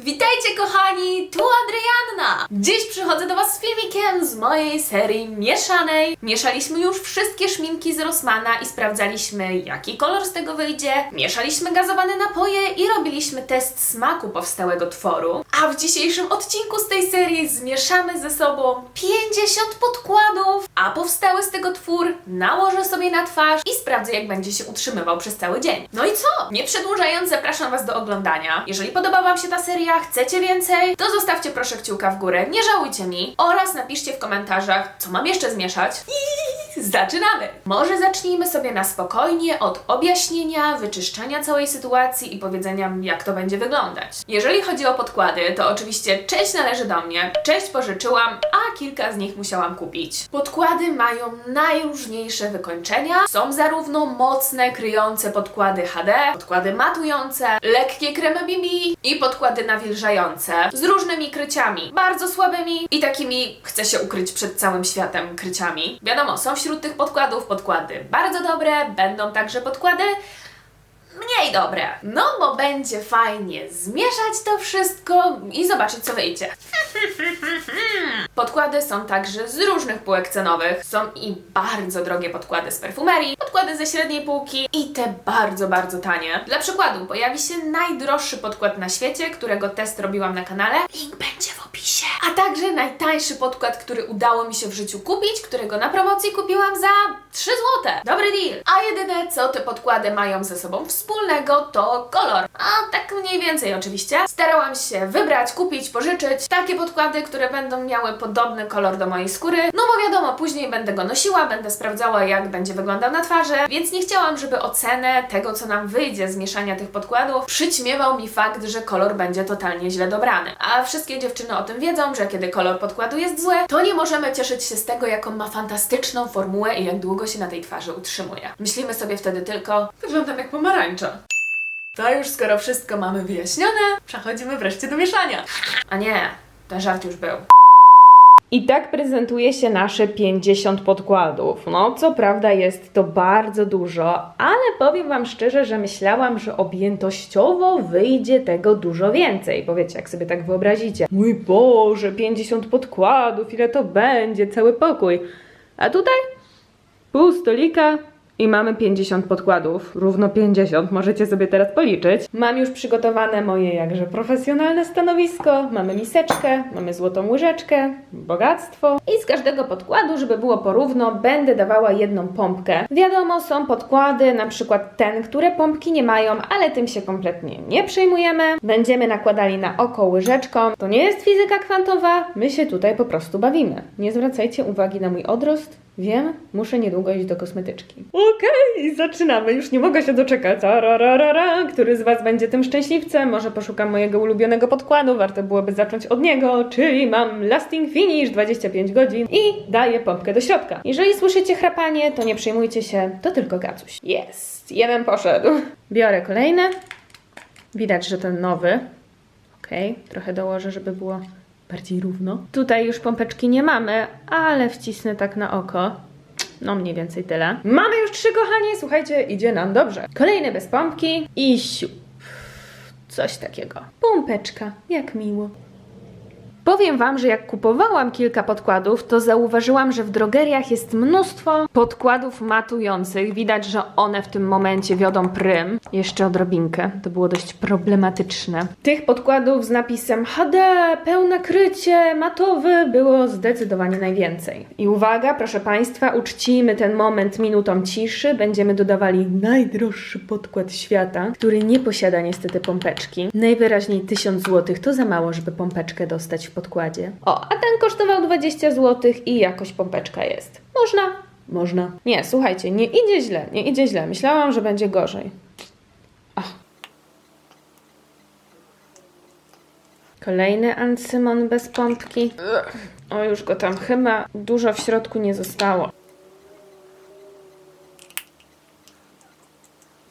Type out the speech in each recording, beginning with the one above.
Witajcie kochani, tu Adrianna! Dziś przychodzę do Was z filmikiem z mojej serii mieszanej. Mieszaliśmy już wszystkie szminki z Rossmana i sprawdzaliśmy jaki kolor z tego wyjdzie. Mieszaliśmy gazowane napoje i robiliśmy test smaku powstałego tworu. A w dzisiejszym odcinku z tej serii zmieszamy ze sobą 50 podkładów, a powstały z tego twór nałożę sobie na twarz i sprawdzę jak będzie się utrzymywał przez cały dzień. No i co? Nie przedłużając, zapraszam Was do oglądania. Jeżeli podoba Wam się ta seria, chcecie więcej, to zostawcie proszę kciuka w górę, nie żałujcie mi oraz napiszcie w komentarzach, co mam jeszcze zmieszać. Zaczynamy! Może zacznijmy sobie na spokojnie od objaśnienia, wyczyszczania całej sytuacji i powiedzenia, jak to będzie wyglądać. Jeżeli chodzi o podkłady, to oczywiście część należy do mnie, część pożyczyłam, a kilka z nich musiałam kupić. Podkłady mają najróżniejsze wykończenia. Są zarówno mocne, kryjące podkłady HD, podkłady matujące, lekkie kremy BB i podkłady nawilżające z różnymi kryciami, bardzo słabymi i takimi chce się ukryć przed całym światem kryciami. Wiadomo, są wśród tych podkładów podkłady bardzo dobre, będą także podkłady mniej dobre. No bo będzie fajnie zmieszać to wszystko i zobaczyć co wyjdzie. Podkłady są także z różnych półek cenowych. Są i bardzo drogie podkłady z perfumerii, podkłady ze średniej półki i te bardzo, bardzo tanie. Dla przykładu pojawi się najdroższy podkład na świecie, którego test robiłam na kanale. Link będzie w. A także najtańszy podkład, który udało mi się w życiu kupić, którego na promocji kupiłam za 3 zł. Dobry deal. A jedyne co te podkłady mają ze sobą wspólnego to kolor. A tak mniej więcej oczywiście. Starałam się wybrać, kupić, pożyczyć takie podkłady, które będą miały podobny kolor do mojej skóry. No bo wiadomo, później będę go nosiła, będę sprawdzała jak będzie wyglądał na twarzy, więc nie chciałam, żeby ocenę tego, co nam wyjdzie z mieszania tych podkładów, przyćmiewał mi fakt, że kolor będzie totalnie źle dobrany. A wszystkie dziewczyny o tym wiedzą, że kiedy kolor podkładu jest zły, to nie możemy cieszyć się z tego, jaką ma fantastyczną formułę i jak długo się na tej twarzy utrzymuje. Myślimy sobie wtedy tylko, wyglądam jak pomarańcza. To już skoro wszystko mamy wyjaśnione, przechodzimy wreszcie do mieszania. A nie, ten żart już był. I tak prezentuje się nasze 50 podkładów. No, co prawda jest to bardzo dużo, ale powiem Wam szczerze, że myślałam, że objętościowo wyjdzie tego dużo więcej. Bo wiecie, jak sobie tak wyobrazicie, mój Boże, 50 podkładów, ile to będzie, cały pokój. A tutaj pół stolika i mamy 50 podkładów, równo 50, możecie sobie teraz policzyć. Mam już przygotowane moje jakże profesjonalne stanowisko, mamy miseczkę, mamy złotą łyżeczkę, bogactwo i z każdego podkładu, żeby było porówno, będę dawała jedną pompkę. Wiadomo, są podkłady, na przykład ten, które pompki nie mają, ale tym się kompletnie nie przejmujemy. Będziemy nakładali na oko łyżeczką. To nie jest fizyka kwantowa, my się tutaj po prostu bawimy. Nie zwracajcie uwagi na mój odrost, Wiem, muszę niedługo iść do kosmetyczki. Okej, zaczynamy. Już nie mogę się doczekać. Tararara. Który z Was będzie tym szczęśliwcem? Może poszukam mojego ulubionego podkładu. Warto byłoby zacząć od niego, czyli mam Lasting Finish 25 godzin i daję pompkę do środka. Jeżeli słyszycie chrapanie, to nie przejmujcie się, to tylko gacuś. Jest, jeden poszedł. Biorę kolejny. Widać, że ten nowy. Okej, trochę dołożę, żeby było bardziej równo. Tutaj już pompeczki nie mamy, ale wcisnę tak na oko. No mniej więcej tyle. Mamy już trzy, kochanie. Słuchajcie, idzie nam dobrze. Kolejny bez pompki i siup. Coś takiego. Pompeczka, jak miło. Powiem Wam, że jak kupowałam kilka podkładów, to zauważyłam, że w drogeriach jest mnóstwo podkładów matujących. Widać, że one w tym momencie wiodą prym. Jeszcze odrobinkę. To było dość problematyczne. Tych podkładów z napisem HD, pełne krycie, matowy było zdecydowanie najwięcej. I uwaga, proszę Państwa, uczcijmy ten moment minutą ciszy. Będziemy dodawali najdroższy podkład świata, który nie posiada niestety pompeczki. Najwyraźniej 1000 zł to za mało, żeby pompeczkę dostać w podkładzie. O, a ten kosztował 20 zł i jakoś pompeczka jest. Można? Można. Nie, słuchajcie, nie idzie źle, nie idzie źle. Myślałam, że będzie gorzej. Ach. Kolejny ancymon bez pompki. O, już go tam chyba dużo w środku nie zostało.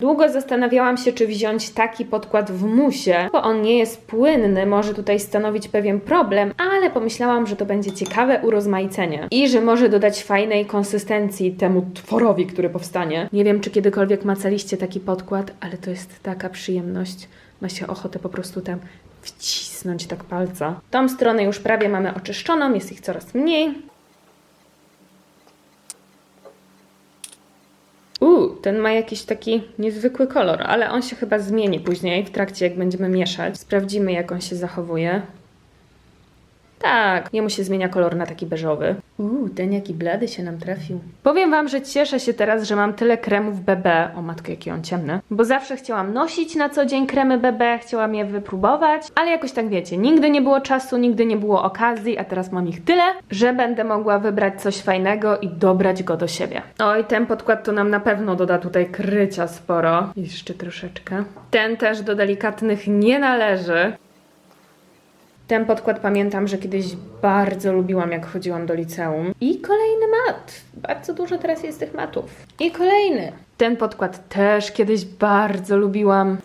Długo zastanawiałam się, czy wziąć taki podkład w musie, bo on nie jest płynny, może tutaj stanowić pewien problem, ale pomyślałam, że to będzie ciekawe urozmaicenie i że może dodać fajnej konsystencji temu tworowi, który powstanie. Nie wiem, czy kiedykolwiek macaliście taki podkład, ale to jest taka przyjemność. Ma się ochotę po prostu tam wcisnąć tak palca. Tą stronę już prawie mamy oczyszczoną, jest ich coraz mniej. Uuu, ten ma jakiś taki niezwykły kolor, ale on się chyba zmieni później w trakcie, jak będziemy mieszać. Sprawdzimy, jak on się zachowuje. Tak, jemu się zmienia kolor na taki beżowy. Uuu, ten jaki blady się nam trafił. Powiem wam, że cieszę się teraz, że mam tyle kremów BB. O matko, jaki on ciemny. Bo zawsze chciałam nosić na co dzień kremy BB, chciałam je wypróbować, ale jakoś tak wiecie, nigdy nie było czasu, nigdy nie było okazji, a teraz mam ich tyle, że będę mogła wybrać coś fajnego i dobrać go do siebie. Oj, ten podkład to nam na pewno doda tutaj krycia sporo. Jeszcze troszeczkę. Ten też do delikatnych nie należy. Ten podkład pamiętam, że kiedyś bardzo lubiłam, jak chodziłam do liceum. I kolejny mat. Bardzo dużo teraz jest tych matów. I kolejny. Ten podkład też kiedyś bardzo lubiłam.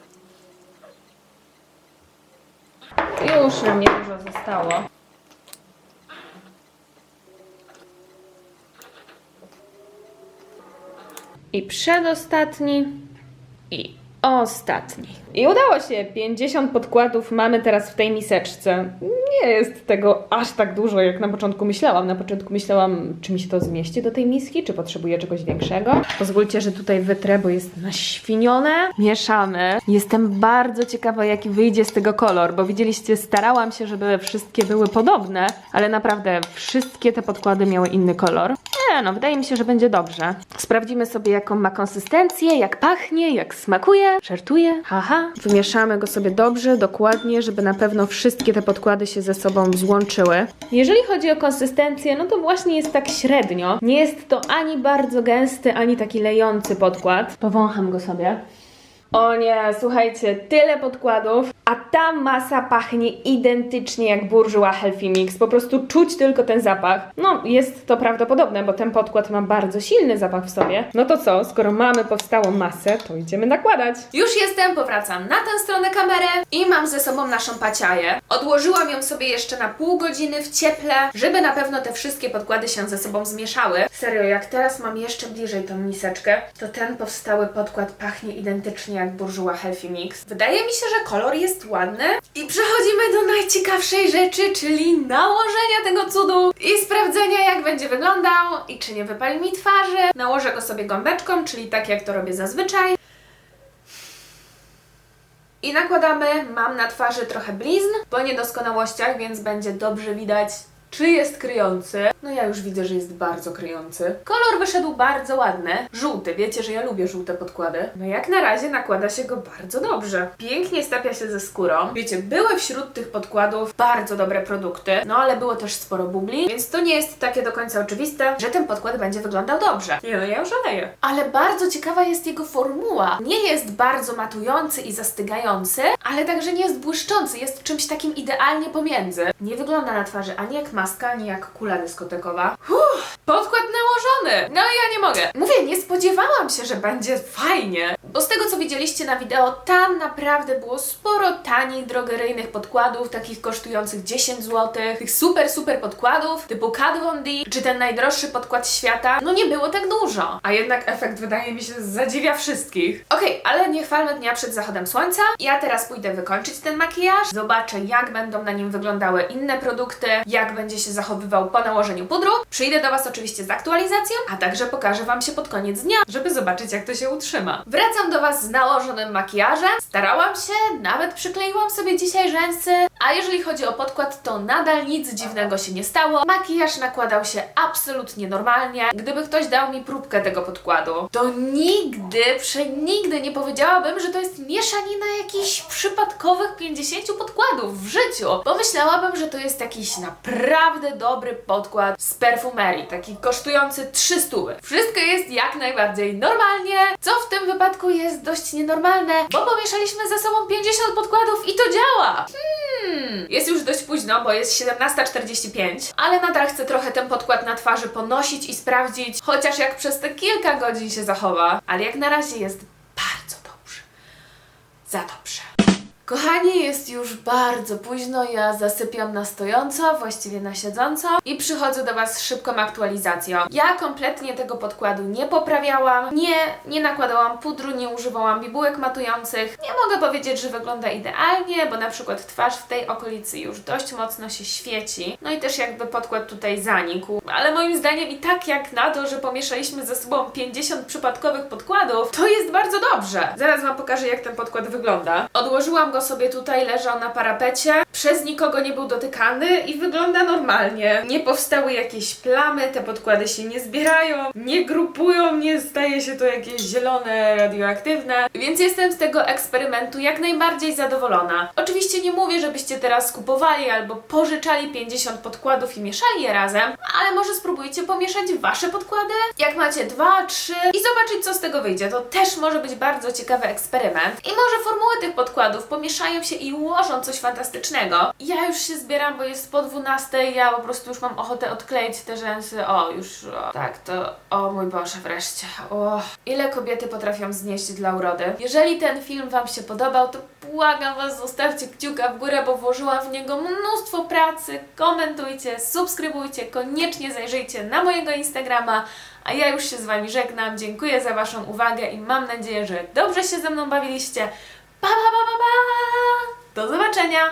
Już nam niedużo zostało. I przedostatni. I ostatni. I udało się. 50 podkładów mamy teraz w tej miseczce. Nie jest tego aż tak dużo, jak na początku myślałam. Na początku myślałam, czy mi się to zmieści do tej miski, czy potrzebuję czegoś większego. Pozwólcie, że tutaj wytrę, bo jest naświnione. Mieszamy. Jestem bardzo ciekawa, jaki wyjdzie z tego kolor, bo widzieliście, starałam się, żeby wszystkie były podobne, ale naprawdę wszystkie te podkłady miały inny kolor. Nie, no, wydaje mi się, że będzie dobrze. Sprawdzimy sobie, jaką ma konsystencję, jak pachnie, jak smakuje. Żartuję? Haha. Wymieszamy go sobie dobrze, dokładnie, żeby na pewno wszystkie te podkłady się ze sobą złączyły. Jeżeli chodzi o konsystencję, no to właśnie jest tak średnio. Nie jest to ani bardzo gęsty, ani taki lejący podkład. Powącham go sobie. O nie, słuchajcie, tyle podkładów, a ta masa pachnie identycznie jak Bourjois Healthy Mix. Po prostu czuć tylko ten zapach. No, jest to prawdopodobne, bo ten podkład ma bardzo silny zapach w sobie. No to co, skoro mamy powstałą masę, to idziemy nakładać. Już jestem, powracam na tę stronę kamery i mam ze sobą naszą paciaję. Odłożyłam ją sobie jeszcze na pół godziny w cieple, żeby na pewno te wszystkie podkłady się ze sobą zmieszały. Serio, jak teraz mam jeszcze bliżej tą miseczkę, to ten powstały podkład pachnie identycznie jak Bourjois Healthy Mix. Wydaje mi się, że kolor jest ładny. I przechodzimy do najciekawszej rzeczy, czyli nałożenia tego cudu i sprawdzenia jak będzie wyglądał i czy nie wypali mi twarzy. Nałożę go sobie gąbeczką, czyli tak jak to robię zazwyczaj. I nakładamy, mam na twarzy trochę blizn po niedoskonałościach, więc będzie dobrze widać, czy jest kryjący. No ja już widzę, że jest bardzo kryjący. Kolor wyszedł bardzo ładny. Żółty, wiecie, że ja lubię żółte podkłady. No jak na razie nakłada się go bardzo dobrze. Pięknie stapia się ze skórą. Wiecie, były wśród tych podkładów bardzo dobre produkty, no ale było też sporo bubli, więc to nie jest takie do końca oczywiste, że ten podkład będzie wyglądał dobrze. Nie no, ja już oleję. Ale bardzo ciekawa jest jego formuła. Nie jest bardzo matujący i zastygający, ale także nie jest błyszczący, jest czymś takim idealnie pomiędzy. Nie wygląda na twarzy ani jak maska, ani jak kula dyskotekowa. Uff, podkład nałożony! No ja nie mogę. Mówię, nie spodziewałam się, że będzie fajnie. Bo z tego co widzieliście na wideo, tam naprawdę było sporo tanich, drogeryjnych podkładów, takich kosztujących 10 zł, tych super, super podkładów, typu Kat Von D, czy ten najdroższy podkład świata. No nie było tak dużo. A jednak efekt wydaje mi się zadziwia wszystkich. Okej, ale nie chwalmy dnia przed zachodem słońca. Ja teraz pójdę wykończyć ten makijaż, zobaczę jak będą na nim wyglądały inne produkty, jak będzie się zachowywał po nałożeniu pudru. Przyjdę do Was oczywiście z aktualizacją, a także pokażę Wam się pod koniec dnia, żeby zobaczyć jak to się utrzyma. Wracam do Was z nałożonym makijażem. Starałam się, nawet przykleiłam sobie dzisiaj rzęsy, a jeżeli chodzi o podkład, to nadal nic dziwnego się nie stało. Makijaż nakładał się absolutnie normalnie. Gdyby ktoś dał mi próbkę tego podkładu, to nigdy, przenigdy nie powiedziałabym, że to jest mieszanina jakichś przypadkowych 50 podkładów w życiu. Pomyślałabym, że to jest jakiś naprawdę dobry podkład z perfumerii, taki kosztujący 300. Wszystko jest jak najbardziej normalnie, co w tym wypadku jest dość nienormalne, bo pomieszaliśmy ze sobą 50 podkładów i to działa. Hmm, jest już dość późno, bo jest 17.45, ale nadal chcę trochę ten podkład na twarzy ponosić i sprawdzić, chociaż jak przez te kilka godzin się zachowa, ale jak na razie jest bardzo dobrze. Za dobrze. Kochani, jest już bardzo późno, ja zasypiam na stojąco, właściwie na siedząco i przychodzę do Was z szybką aktualizacją. Ja kompletnie tego podkładu nie poprawiałam, nie, nie nakładałam pudru, nie używałam bibułek matujących. Nie mogę powiedzieć, że wygląda idealnie, bo na przykład twarz w tej okolicy już dość mocno się świeci. No i też jakby podkład tutaj zanikł. Ale moim zdaniem i tak jak na to, że pomieszaliśmy ze sobą 50 przypadkowych podkładów, to jest bardzo dobrze. Zaraz Wam pokażę, jak ten podkład wygląda. Odłożyłam go sobie tutaj, leżał na parapecie. Przez nikogo nie był dotykany i wygląda normalnie. Nie powstały jakieś plamy, te podkłady się nie zbierają, nie grupują, nie staje się to jakieś zielone, radioaktywne. Więc jestem z tego eksperymentu jak najbardziej zadowolona. Oczywiście nie mówię, żebyście teraz kupowali albo pożyczali 50 podkładów i mieszali je razem, ale może spróbujcie pomieszać wasze podkłady. Jak macie dwa, trzy i zobaczyć, co z tego wyjdzie. To też może być bardzo ciekawy eksperyment. I może formuły tych podkładów pomieszają się i ułożą coś fantastycznego. Ja już się zbieram, bo jest po 12. Ja po prostu już mam ochotę odkleić te rzęsy. O, już. O. Tak, to. O mój Boże, wreszcie. O. Ile kobiety potrafią znieść dla urody? Jeżeli ten film Wam się podobał, to błagam Was, zostawcie kciuka w górę, bo włożyłam w niego mnóstwo pracy. Komentujcie, subskrybujcie, koniecznie zajrzyjcie na mojego Instagrama. A ja już się z Wami żegnam. Dziękuję za Waszą uwagę i mam nadzieję, że dobrze się ze mną bawiliście. Pa, pa, pa, pa, pa! Do zobaczenia!